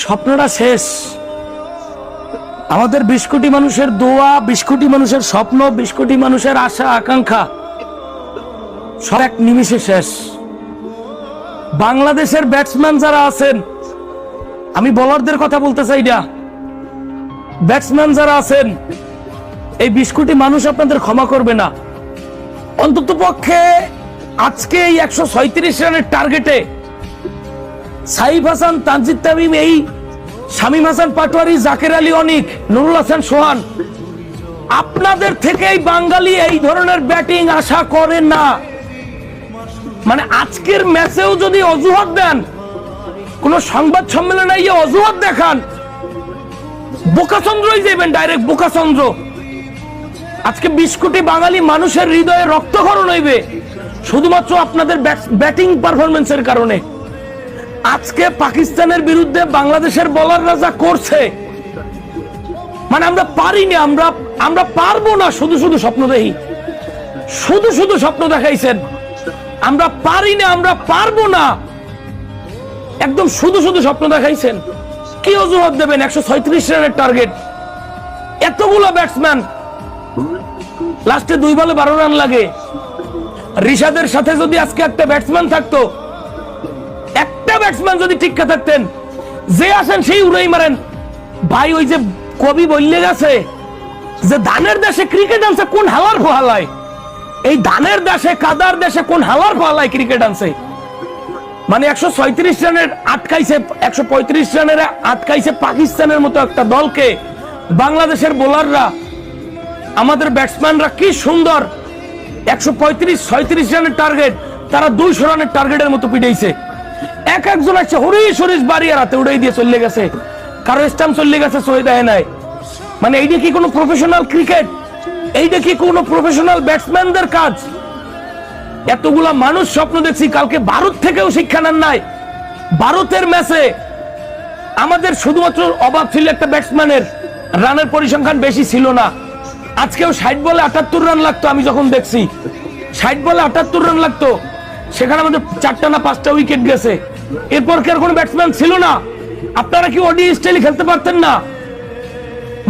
স্বপ্নটা শেষ। আমাদের বিশ কোটি মানুষের দোয়া বিশ কোটি মানুষের স্বপ্ন বিশ কোটি মানুষের আশা, আকাঙ্ক্ষা, সব এক নিমিষে শেষ। বাংলাদেশের ব্যাটসম্যান যারা আছেন, আমি বলারদের কথা বলতে চাই না। ব্যাটসম্যান যারা আছেন, এই বিশ কোটি মানুষ আপনাদের ক্ষমা করবে না। অন্তত পক্ষে আজকে এই একশো রানের টার্গেটে সাইফ হাসান, তানজিদ তামিম, এই শামীম হাসান পাটোয়ারি, জাকের আলী অনিক, নুরুল হাসান সোহান, আপনাদের থেকে এই বাঙালি এই ধরনের ব্যাটিং আশা করে না। মানে আজকের ম্যাচেও যদি অজুহাত দেন, কোন সংবাদ সম্মেলনে গিয়ে অজুহাত দেখান বোকাচন্দ্রই যাবেন ডাইরেক্ট বোকাচন্দ্র আজকে বিশ কোটি বাঙালি মানুষের হৃদয়ে রক্তক্ষরণ হইবে, শুধুমাত্র আপনাদের ব্যাটিং পারফরমেন্সের কারণে। আজকে পাকিস্তানের বিরুদ্ধে বাংলাদেশের বলাররা যা করছে। মানে আমরা পারিনি, আমরা আমরা পারব না, শুধু শুধু স্বপ্ন দেখি। শুধু শুধু স্বপ্ন দেখাইছেন। আমরা পারি না আমরা পারব না। একদম শুধু শুধু স্বপ্ন দেখাইছেন। কি অজুহাত দেবেন? একশো ছয়ত্রিশ রানের টার্গেট। এতগুলো ব্যাটসম্যান লাস্টে দুই বলে বারো রান লাগে। রিশাদের সাথে যদি আজকে একটা ব্যাটসম্যান থাকতো ব্যাটসম্যান যদি টিকা থাকতেন, যে আসেন সেই উড়াই মারেন। ভাই, ওই যে কবি বললে গেছে যে, ধানের দেশে ক্রিকেট আনছে, কোন হালার ফহালায়? এই ধানের দেশে, কাদার দেশে কোন হালার ফহালায় ক্রিকেট আনছে? মানে একশো ছয়ত্রিশ রানের আটকাইছে, একশো পঁয়ত্রিশ রানের আটকাইছে পাকিস্তানের মতো একটা দলকে। বাংলাদেশের বোলাররা, আমাদের ব্যাটসম্যানরা কি সুন্দর। একশো পঁয়ত্রিশ, ছয়ত্রিশ রানের টার্গেট তারা দুইশো রানের টার্গেটের মতো পিটাইছে। এক একজন আছে হরিশ হরিশ বাড়ি আর হাতে উড়াই দিয়ে চলে গেছে। কারও স্টাম্প চলে গেছে, সই দেয় নাই। মানে এইটা কি কোনো প্রফেশনাল ক্রিকেট এইটা কি কোনো প্রফেশনাল ব্যাটসম্যানদের কাজ। এতগুলা মানুষ স্বপ্ন দেখছি, কালকে ভারত থেকেও শিক্ষা নেন নাই। ভারতের ম্যাচে আমাদের শুধুমাত্র অভাব ছিল একটা ব্যাটসম্যানের রানের পরিসংখ্যান বেশি ছিল না। আজকেও ষাট বলে আটাত্তর রান লাগতো আমি যখন দেখছি। ষাট বলে আটাত্তর রান লাগতো, সেখানে আমাদের চারটা না পাঁচটা উইকেট গেছে। এরপর কি আর কোনো ব্যাটসম্যান ছিল না? আপনারা কি ওডি স্টাইলে খেলতে পারতেন না?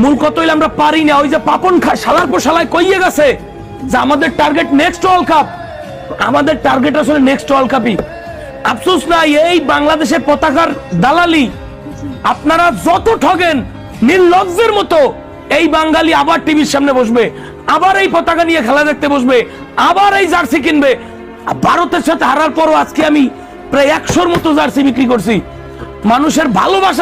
মূল কত হইলে আমরা পারি না। ওই যে পাপন খা শালার পর শালায় কইয়ে গেছে যে আমাদের টার্গেট নেক্সট ওয়ার্ল্ড কাপ আমাদের টার্গেট আসলে নেক্সট ওয়ার্ল্ড কাপই আফসোস নাই, এই বাংলাদেশের পতাকার দালালি। আপনারা যত ঠগেন, নির্লজ্জের মতো এই বাঙালি আবার টিভির সামনে বসবে, আবার এই পতাকা নিয়ে খেলা দেখতে বসবে, আবার এই জার্সি কিনবে। ভারতের সাথে হারার পরও আজকে আমি প্রায় একশোর মতো জার্সি বিক্রি করছি। মানুষের ভালোবাসা